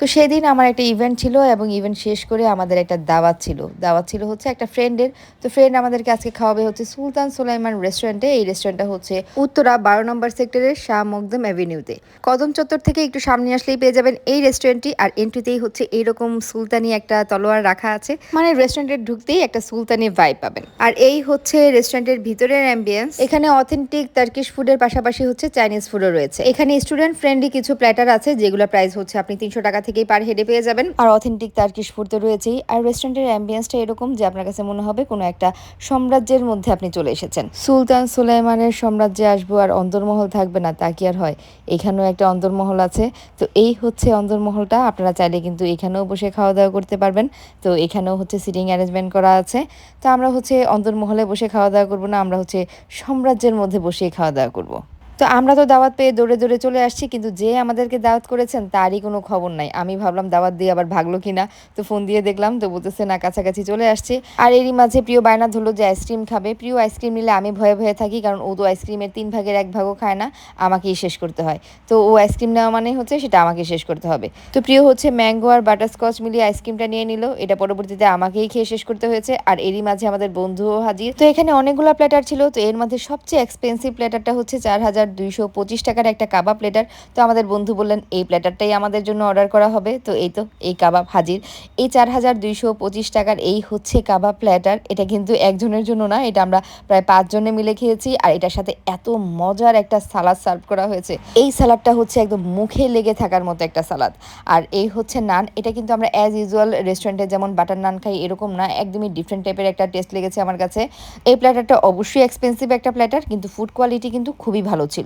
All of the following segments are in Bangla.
তো সেদিন আমার একটা ইভেন্ট ছিল এবং ইভেন্ট শেষ করে আমাদের একটা দাওয়াত ছিল। দাওয়াত ছিল হচ্ছে একটা ফ্রেন্ডের তো ফ্রেন্ড আমাদেরকে আজকে খাওয়াবে হচ্ছে সুলতান সুলাইমান রেস্টুরেন্টে এই রেস্টুরেন্টটা হচ্ছে উত্তরা বারো নম্বর সেক্টরের শাহ মকদম অ্যাভিনিউতে কদম চত্বর থেকে একটু সামনে আসলেই পেয়ে যাবেন এই রেস্টুরেন্টটি আর এন্ট্রিতেই হচ্ছে এইরকম সুলতানি একটা তলোয়ার রাখা আছে। মানে রেস্টুরেন্টের ঢুকতেই একটা সুলতানি ভাইব পাবেন। আর এই হচ্ছে রেস্টুরেন্টের ভিতরের অ্যাম্বিয়েন্স এখানে অথেন্টিক টার্কিশ ফুডের পাশাপাশি হচ্ছে চাইনিজ ফুডও রয়েছে। এখানে স্টুডেন্ট ফ্রেন্ডলি কিছু প্ল্যাটার আছে যেগুলো প্রাইস হচ্ছে আপনি তিনশো টাকা থেকেই পার হেডে পেয়ে যাবেন। আর অথেন্টিক টার্কিশ ফুড তো রয়েছেই। আর রেস্টুরেন্টের অ্যাম্বিয়েন্সটা এরকম যে আপনার কাছে মনে হবে কোনো একটা সাম্রাজ্যের মধ্যে আপনি চলে এসেছেন। সুলতান সুলাইমানের সাম্রাজ্যে আসব আর অন্দরমহল থাকবে না, তা কি আর হয়? এখানেও একটা অন্দরমহল আছে। তো এই হচ্ছে অন্দরমহলটা। আপনারা চাইলে কিন্তু এখানেও বসে খাওয়া দাওয়া করতে পারবেন। তো এখানেও হচ্ছে সিটিং অ্যারেঞ্জমেন্ট করা আছে। তো আমরা হচ্ছে অন্দরমহলে বসে খাওয়া দাওয়া করব না, আমরা হচ্ছে সাম্রাজ্যের মধ্যে বসেই খাওয়া দাওয়া করব। তো আমরা তো দাওয়াত পেয়ে দৌড়ে দৌড়ে চলে আসছি, কিন্তু যে আমাদেরকে দাওয়াত করেছেন তারই কোনো খবর নাই। আমি ভাবলাম দাওয়াত দিয়ে আবার ভাগলো কিনা, তো ফোন দিয়ে দেখলাম, তো বলতেছে, না, কাছাকাছি চলে আসছে। আর এরই মাঝে প্রিয় বায়না ধরলো যে আইসক্রিম খাবে। প্রিয় আইসক্রিম নিলে আমি ভয়ে ভয়ে থাকি, কারণ ও তো আইসক্রিমের তিন ভাগের এক ভাগও খায় না, আমাকেই শেষ করতে হয়। তো ও আইসক্রিম নেওয়া মানে হচ্ছে সেটা আমাকে শেষ করতে হবে। তো প্রিয় হচ্ছে ম্যাঙ্গো আর বাটারস্কচ মিলিয়ে আইসক্রিমটা নিয়ে নিল। এটা পরবর্তীতে আমাকেই খেয়ে শেষ করতে হয়েছে। আর এরই মাঝে আমাদের বন্ধুও হাজির। তো এখানে অনেকগুলো প্ল্যাটার ছিল, তো এর মধ্যে সবচেয়ে এক্সপেন্সিভ প্ল্যাটারটা হচ্ছে চার হাজার দুইশো পঁচিশ টাকার একটা কাবাব প্লেটার তো আমাদের বন্ধু বললেন, এই প্লেটারটাই আমাদের জন্য অর্ডার করা হবে। তো এই তো, এই কাবাব হাজির। এই চার হাজার দুইশো পঁচিশ টাকার এই হচ্ছে কাবাব প্লেটার এটা কিন্তু একজনের জন্য না, এটা আমরা প্রায় পাঁচজনে মিলে খেয়েছি। আর এটার সাথে এত মজার একটা সালাদ সার্ভ করা হয়েছে। এই সালাদটা হচ্ছে একদম মুখে লেগে থাকার মতো একটা সালাদ। আর এই হচ্ছে নান। এটা কিন্তু আমরা অ্যাজ ইউজুয়াল রেস্টুরেন্টে যেমন বাটার নান খাই এরকম না, একদমই ডিফারেন্ট টাইপের একটা টেস্ট লেগেছে আমার কাছে। এই প্ল্যাটারটা অবশ্যই এক্সপেন্সিভ একটা প্ল্যাটার কিন্তু ফুড কোয়ালিটি কিন্তু খুবই ভালো ছিল।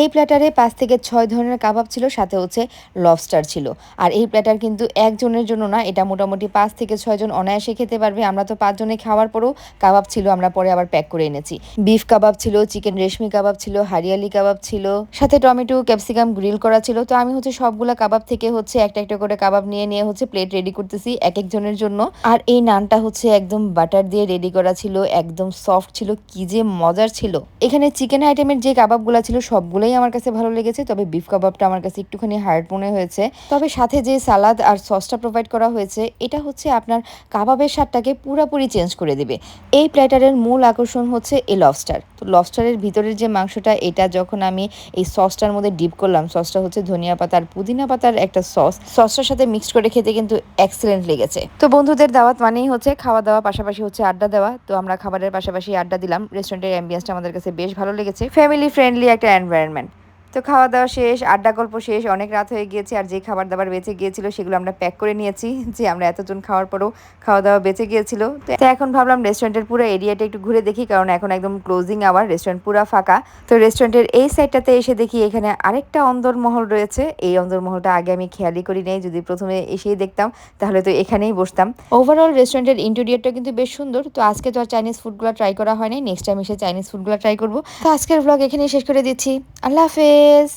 এই প্ল্যাটারে পাঁচ থেকে ছয় ধরনের কাবাব ছিল, সাথে হচ্ছে লবস্টার ছিল। আর এই প্ল্যাটার কিন্তু একজনের জন্য না, এটা মোটামুটি পাঁচ থেকে ছয়জন অনায়াসে খেতে পারবে। আমরা তো পাঁচজনে খাওয়ার পরেও কাবাব ছিল, আমরা পরে আবার প্যাক করে এনেছি। বিফ কাবাব ছিল চিকেন রেশমি কাবাব ছিল, হারিয়ালি কাবাব ছিল, সাথে টমেটো ক্যাপসিকাম গ্রিল করা ছিল। তো আমি হচ্ছে সবগুলা কাবাব থেকে হচ্ছে একটা একটা করে কাবাব নিয়ে নিয়ে হচ্ছে প্লেট রেডি করতেছি এক একজনের জন্য। আর এই নানটা হচ্ছে একদম বাটার দিয়ে রেডি করা ছিল, একদম সফট ছিল, কি যে মজার ছিল। এখানে চিকেন আইটেমের যে কাবাবগুলা ছিল সবগুলোই আমার কাছে ভালো লেগেছে। তবে বিফ কাবাবটা আমার কাছে একটুখানি হার্ড মনে হয়েছে। তবে সাথে যে সালাদ আর সসটা প্রোভাইড করা হয়েছে, এটা হচ্ছে আপনার কাবাবের স্বাদটাকে পুরোপুরি চেঞ্জ করে দেবে। এই প্ল্যাটারের মূল আকর্ষণ হচ্ছে এই লবস্টার তো লবস্টারের ভিতরের যে মাংসটা, এটা যখন আমি এই সসটার মধ্যে ডিপ করলাম সসটা হচ্ছে ধনিয়া পাতা আর পুদিনা পাতার একটা সস সসটার সাথে মিক্সড করে খেতে কিন্তু এক্সেলেন্ট লেগেছে। তো বন্ধুদের দাওয়াত মানেই হচ্ছে খাওয়া দাওয়া, পাশাপাশি হচ্ছে আড্ডা দেওয়া। তো আমরা খাবারের পাশাপাশি আড্ডা দিলাম। রেস্টুরেন্টের অ্যাম্বিয়েন্সটা আমাদের কাছে বেশ ভালো লেগেছে। ফ্যামিলি ফ্রেন্ডলি একটা এনভায়রনমেন্ট তো খাওয়া দাওয়া শেষ আড্ডা গল্প শেষ, অনেক রাত হয়ে গিয়েছে আর যে খাবার দাবার বেঁচে গিয়েছিল সেগুলো আমরা প্যাক করে নিয়েছি, যে আমরা এতজন খাওয়ার পরও খাওয়া দাওয়া বেঁচে গিয়েছিল। তো এখন ভাবলাম রেস্টুরেন্টের পুরো এরিয়াটা একটু ঘুরে দেখি, কারণ এখন একদম ক্লোজিং আওয়ার রেস্টুরেন্ট পুরো ফাঁকা। তো রেস্টুরেন্টের এই সাইডটাতে এসে দেখি এখানে আরেকটা অন্দরমহল রয়েছে। এই অন্দরমহলটা আগে আমি খেয়ালই করি নাই, যদি প্রথমে এসেই দেখতাম, তাহলে তো এখানেই বসতাম। ওভারঅল রেস্টুরেন্টের ইন্টেরিয়রটা কিন্তু বেশ সুন্দর। তো আজকে তো আর চাইনিজ ফুডগুলো ট্রাই করা হয়নি নেক্সট টাইম এসে চাইনিজ ফুডগুলো ট্রাই করব। তো আজকের ব্লগ এখানেই শেষ করে দিচ্ছি। আল্লাহ হাফেজ